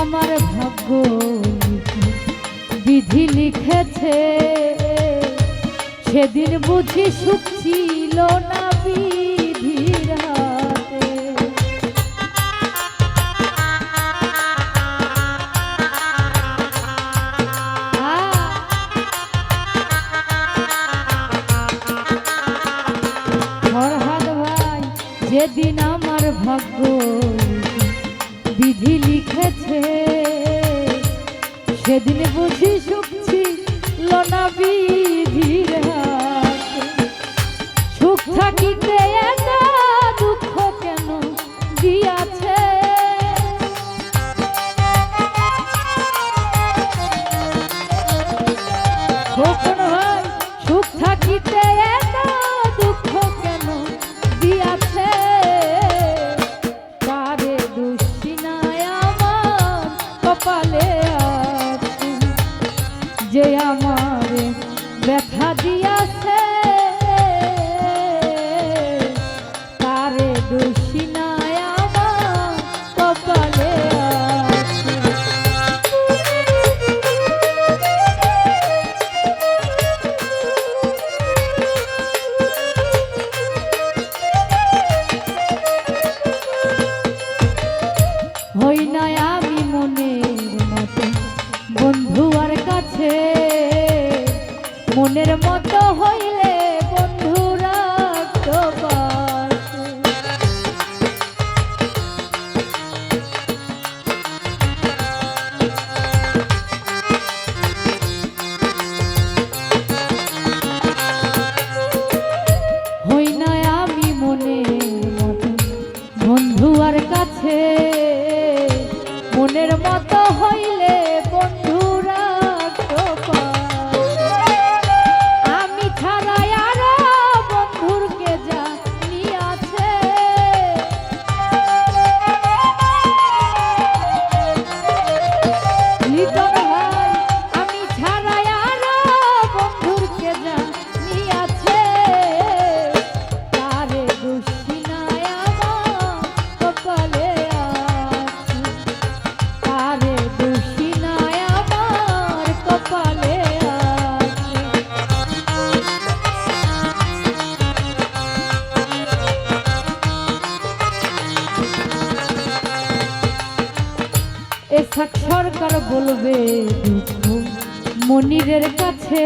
আমার ভাগ্য বিধি লিখেছে। সেদিন বুঝি সুখ ছিল না বিধির ভাই যেদিন আমার ভাগ্য বিধি লিখেছে। সেদিন বুঝি সুখছি লনা বিধির সুখ থাকিতে দুঃখ কেন দিয়াছে? সুখ থাকিতে কপালে আছে যে আমার ব্যথা দিয়াছে তারে আমার কপালে বন্ধু আর কাছে মনের মতো হইলে এসাক সরকার বলবে, দুঃখ মনিরের কাছে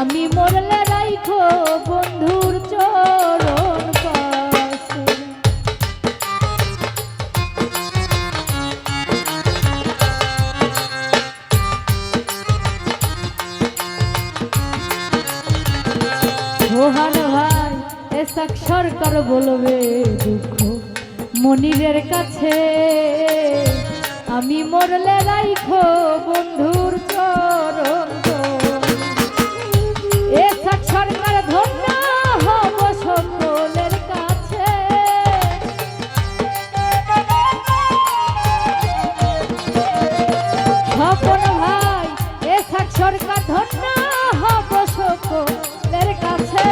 আমি মরলে রাইখো বন্ধুর চরণ সোহান ভাই এসাক বলবে, দুঃখ মনিরের কাছে। আমি মরলে রাইখো বন্ধুর চরণ এ কাছে। ভাই, এ সরকার ধন্য হব সকলের কাছে।